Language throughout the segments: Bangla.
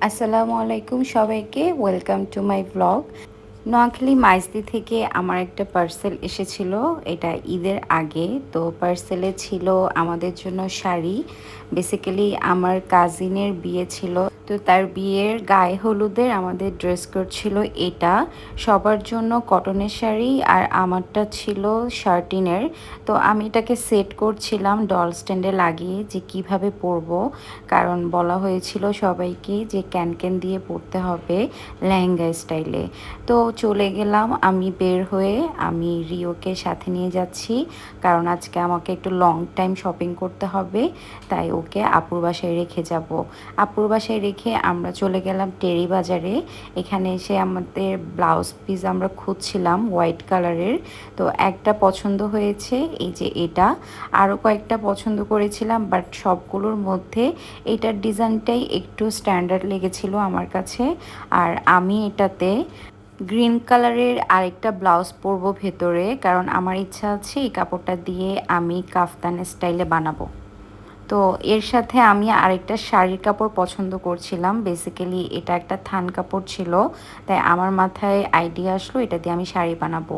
আসসালামু আলাইকুম সবাইকে welcome to my blog Noakhali Maijdi থেকে আমার একটা পার্সেল এসেছিল, এটা ঈদের আগে। তো পার্সেলে ছিল আমাদের জন্য শাড়ি। বেসিক্যালি আমার কাজিনের বিয়ে ছিল, তো তার বিয়ের গায়ে হলুদের আমাদের ড্রেস কোড ছিল এটা। সবার জন্য কটনের শাড়ি আর আমারটা ছিল শার্টিনের। তো আমি এটাকে সেট করছিলাম ডল স্ট্যান্ডে লাগিয়ে যে কীভাবে পরবো। কারণ বলা হয়েছিল সবাইকে যে ক্যান ক্যান দিয়ে পরতে হবে লেহেঙ্গা স্টাইলে তো চলে গেলাম। আমি বের হয়ে আমি রিওকে সাথে নিয়ে যাচ্ছি। কারণ আজকে আমাকে একটু লং টাইম শপিং করতে হবে। তাই ওকে আপুর বাসায় রেখে যাব। আপুর বাসায় রেখে আমরা চলে গেলাম টেরি বাজারে। এখানে এসে আমাদের ব্লাউজ পিস আমরা খুঁজছিলাম হোয়াইট কালারের তো একটা পছন্দ হয়েছে, এই যে এটা। আরও কয়েকটা পছন্দ করেছিলাম বাট সবগুলোর মধ্যে এটার ডিজাইনটাই একটু স্ট্যান্ডার্ড লেগেছিল আমার কাছে। আর আমি এটাতে গ্রিন কালারের আরেকটা ব্লাউজ পরবো ভেতরে, কারণ আমার ইচ্ছা আছে এই কাপড়টা দিয়ে আমি কাফতান স্টাইলে বানাবো। তো এর সাথে আমি আরেকটা শাড়ির কাপড় পছন্দ করছিলাম। বেসিক্যালি এটা একটা থান কাপড় ছিল, তাই আমার মাথায় আইডিয়া আসলো এটা দিয়ে আমি শাড়ি বানাবো।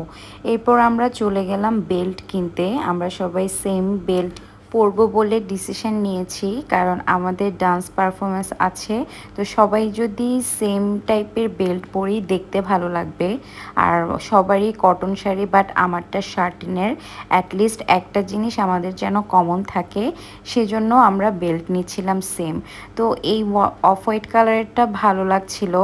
এরপর আমরা চলে গেলাম বেল্ট কিনতে। আমরা সবাই সেম বেল্ট পরবো বলে ডিসিশন নিয়েছি, কারণ আমাদের ডান্স পারফরমেন্স আছে। তো সবাই যদি সেম টাইপের বেল্ট পরি দেখতে ভালো লাগবে, আর সবারই কটন শাড়ি বাট আমারটা শার্টিনের অ্যাটলিস্ট একটা জিনিস আমাদের যেন কমন থাকে, সেজন্য আমরা বেল্ট নিচ্ছিলাম সেম তো এই অফ হোয়াইট কালারেরটা ভালো লাগছিল,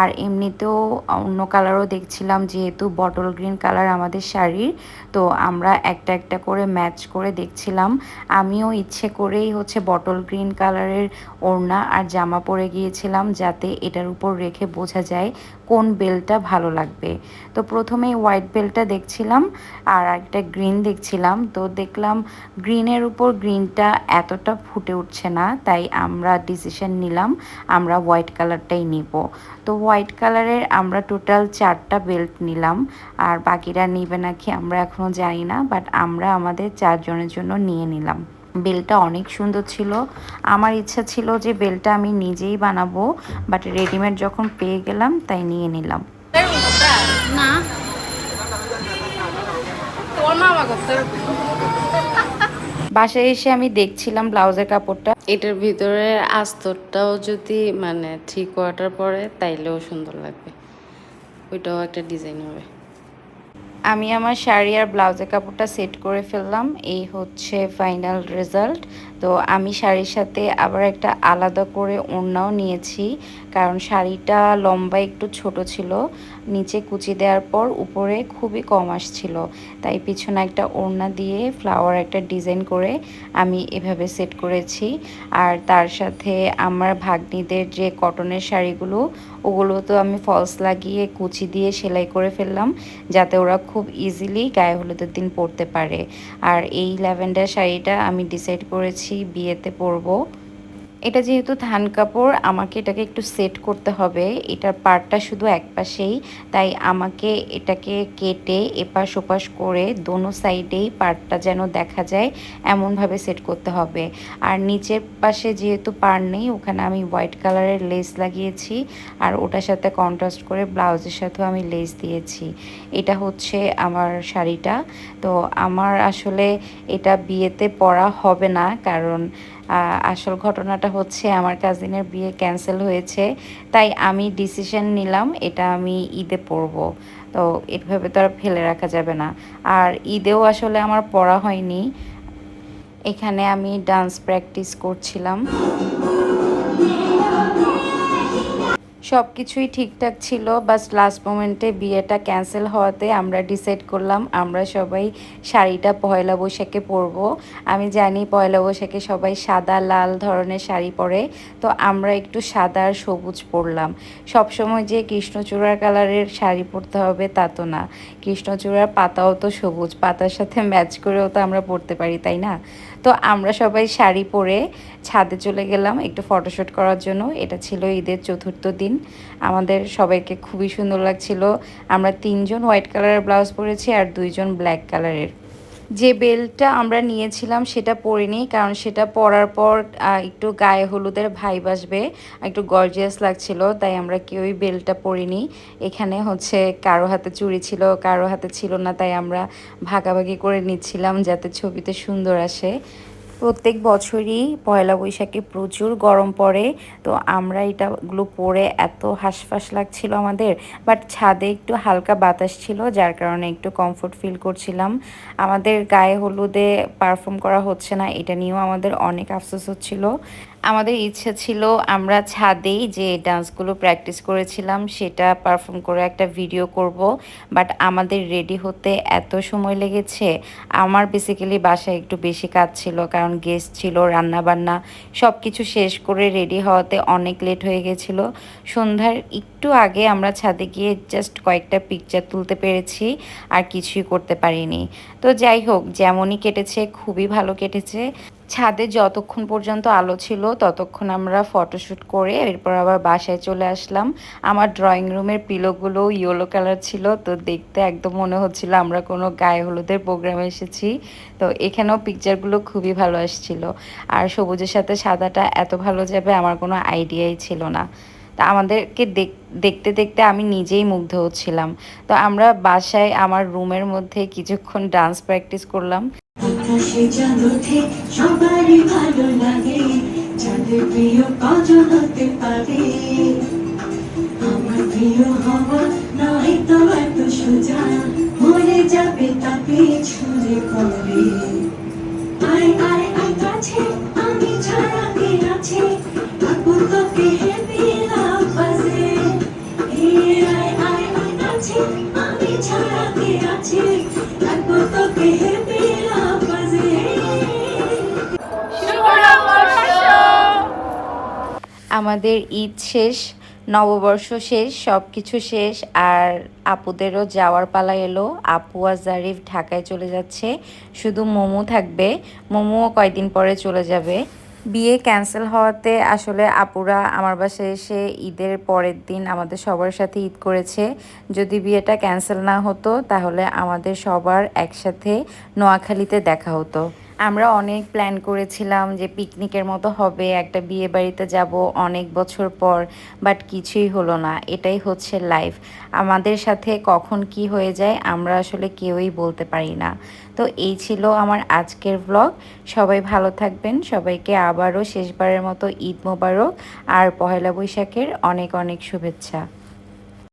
আর এমনিতেও অন্য কালারও দেখছিলাম, যেহেতু বটল গ্রিন কালার আমাদের শাড়ির, তো আমরা একটা একটা করে ম্যাচ করে দেখছিলাম। আমিও ইচ্ছে করেই হচ্ছে বটল গ্রিন কালারের ওড়না আর জামা পরে গিয়েছিলাম যাতে এটার উপর রেখে বোঝা যায় কোন বেলটা ভালো লাগবে। তো প্রথমেই হোয়াইট বেলটা দেখছিলাম আর একটা গ্রিন দেখছিলাম। তো দেখলাম গ্রিনের উপর গ্রিনটা এতটা ফুটে উঠছে না, তাই আমরা ডিসিশন নিলাম আমরা হোয়াইট কালারটাই নিব। তো হোয়াইট কালারের আমরা টোটাল চারটা বেল্ট নিলাম আর বাকিরা নিবে নাকি আমরা এখনও জানি না, বাট আমরা আমাদের চারজনের জন্য নিয়ে নিলাম। বেলটা অনেক সুন্দর ছিল। আমার ইচ্ছা ছিল যে বেলটা আমি নিজেই বানাবো বাট রেডিমেড যখন পেয়ে গেলাম তাই নিয়ে নিলাম। না। বাসায় এসে আমি দেখছিলাম ব্লাউজের কাপড়টা। এটার ভিতরে আস্তরটাও যদি মানে থ্রি কোয়ার্টার পরে তাইলেও সুন্দর লাগবে। ওইটাও একটা ডিজাইন হবে। আমি আমার শাড়ি আর ব্লাউজের কাপড়টা সেট করে ফেললাম। এই হচ্ছে ফাইনাল রেজাল্ট। তো আমি শাড়ির সাথে আবার একটা আলাদা করে ওড়নাও নিয়েছি, কারণ শাড়িটা লম্বা একটু ছোট ছিল। নিচে কুচি দেওয়ার পর উপরে খুবই কম আসছিল। তাই পিছনে একটা ওড়না দিয়ে ফ্লাওয়ার একটা ডিজাইন করে আমি এভাবে সেট করেছি। আর তার সাথে আমার ভাগ্নিদের যে কটনের শাড়িগুলো, ওগুলো তো আমি ফলস লাগিয়ে কুচি দিয়ে সেলাই করে ফেললাম, যাতে ওরা খুব ইজিলি গায়ে হলুদের দিন পরতে পারে। আর এই ল্যাভেন্ডার শাড়িটা আমি ডিসাইড করেছি বিয়েতে পরবো। এটা যেহেতু ধান কাপড়, আমাকে এটাকে একটু সেট করতে হবে। এটার পার্টটা শুধু এক পাশেই, তাই আমাকে এটাকে কেটে এপাশ ওপাশ করে দোনো সাইডেই পার্টটা যেন দেখা যায়, এমনভাবে সেট করতে হবে। আর নিচের পাশে যেহেতু পার নেই, ওখানে আমি হোয়াইট কালারের লেস লাগিয়েছি, আর ওটার সাথে কন্ট্রাস্ট করে ব্লাউজের সাথেও আমি লেস দিয়েছি। এটা হচ্ছে আমার শাড়িটা। তো আমার আসলে এটা বিয়েতে পরা হবে না, কারণ আসল ঘটনাটা হচ্ছে আমার কাজিনের বিয়ে ক্যান্সেল হয়েছে। তাই আমি ডিসিশন নিলাম, এটা আমি ঈদে পরব। তো এভাবে তো আর ফেলে রাখা যাবে না। আর ঈদেও আসলে আমার পড়া হয়নি। এখানে আমি ডান্স প্র্যাকটিস করছিলাম। সব কিছুই ঠিকঠাক ছিল বাস লাস্ট মোমেন্টে বিয়েটা ক্যান্সেল হওয়াতে আমরা ডিসাইড করলাম, আমরা সবাই শাড়িটা পয়লা বৈশাখে পরব। আমি জানি পয়লা বৈশাখে সবাই সাদা, লাল ধরনের শাড়ি পরে, তো আমরা একটু সাদা আর সবুজ পরলাম। সবসময় যে কৃষ্ণচূড়ার কালারের শাড়ি পরতে হবে তা তো না। কৃষ্ণচূড়ার পাতাও তো সবুজ, পাতার সাথে ম্যাচ করেও তো আমরা পরতে পারি, তাই না? তো আমরা সবাই শাড়ি পরে ছাদে চলে গেলাম একটু ফটোশ্যুট করার জন্য। এটা ছিল ঈদের চতুর্থ দিন। আমাদের সবাইকে খুবই সুন্দর লাগছিল। আমরা তিনজন হোয়াইট কালারের ব্লাউজ পরেছি আর দুইজন ব্ল্যাক কালারের। যে বেলটা আমরা নিয়েছিলাম সেটা পরিনি কারণ সেটা পরার পর একটু গায়ে হলুদের ভাইব আসবে, একটু গর্জিয়াস লাগছিল, তাই আমরা কেউই বেলটা পরিনি এখানে হচ্ছে কারও হাতে চুড়ি ছিল, কারও হাতে ছিল না, তাই আমরা ভাগাভাগি করে নিচ্ছিলাম যাতে ছবিতে সুন্দর আসে। প্রত্যেক বছরই পয়লা বৈশাখে প্রচুর গরম পড়ে। তো আমরা এটাগুলো পরে এত হাঁসফাঁস লাগছিল আমাদের বাট ছাদে একটু হালকা বাতাস ছিল, যার কারণে একটু কমফোর্ট ফিল করছিলাম। আমাদের গায়ে হলুদে পারফর্ম করা হচ্ছে না, এটা নিয়েও আমাদের অনেক আফসোস হচ্ছিল। আমাদের ইচ্ছা ছিল আমরা ছাদেই যে ডান্সগুলো প্র্যাকটিস করেছিলাম, সেটা পারফর্ম করে একটা ভিডিও করব। বাট আমাদের রেডি হতে এত সময় লেগেছে। আমার বেসিক্যালি বাসায় একটু বেশি কাজ ছিল, কারণ গেস্ট ছিল রান্না বান্না সব কিছু শেষ করে রেডি হওয়াতে অনেক লেট হয়ে গেছিল। সন্ধ্যার একটু আগে আমরা ছাদে গিয়ে জাস্ট কয়েকটা পিকচার তুলতে পেরেছি, আর কিছুই করতে পারিনি। তো যাই হোক, যেমনই কেটেছে, খুবই ভালো কেটেছে। ছাদে যতক্ষণ পর্যন্ত আলো ছিল, ততক্ষণ আমরা ফটোশ্যুট করে এরপর আবার বাসায় চলে আসলাম। আমার ড্রয়িং রুমের পিলোগুলো ইয়েলো কালার ছিল, তো দেখতে একদম মনে হচ্ছিল আমরা কোনো গায়ে হলুদের প্রোগ্রামে এসেছি। তো এখানেও পিকচারগুলো খুবই ভালো আসছিল। আর সবুজের সাথে সাদাটা এত ভালো যাবে আমার কোনো আইডিয়াই ছিল না। তা আমাদেরকে দেখ- দেখতে দেখতে আমি নিজেই মুগ্ধ হচ্ছিলাম। তো আমরা বাসায় আমার রুমের মধ্যে কিছুক্ষণ ডান্স প্র্যাকটিস করলাম। আকাশে চাঁদ ওঠে, সবারই ভালো লাগে। চাঁদের প্রিয় কজন হতে পারে? আমার প্রিয় হওয়া নয় তো এত সোজা, মরে যাবে তাকে ছুঁড়ে পড়ে। কাছে, আমি ছাড়া কে আছে আমাদের ঈদ শেষ, নববর্ষ শেষ সব কিছু শেষ, আর আপুদেরও যাওয়ার পালা এলো। আপু আর জারিফ ঢাকায় চলে যাচ্ছে। শুধু মোমো থাকবে। মোমোও কয়দিন পরে চলে যাবে। বিয়ে ক্যান্সেল হওয়াতে আসলে আপুরা আমার বাসায় এসে ঈদের পরের দিন আমাদের সবার সাথে ঈদ করেছে। যদি বিয়েটা ক্যান্সেল না হতো, তাহলে আমাদের সবার একসাথে নোয়াখালীতে দেখা হতো। আমরা অনেক প্ল্যান করেছিলাম যে পিকনিকের মতো হবে, একটা বিয়ে বাড়িতে যাব অনেক বছর পর বাট কিছুই হলো না। এটাই হচ্ছে লাইফ আমাদের সাথে কখন কি হয়ে যায় আমরা আসলে কেউই বলতে পারি না। তো এই ছিল আমার আজকের ব্লগ সবাই ভালো থাকবেন। সবাইকে আবারও শেষবারের মতো ঈদ মোবারক আর পহেলা বৈশাখের অনেক অনেক শুভেচ্ছা।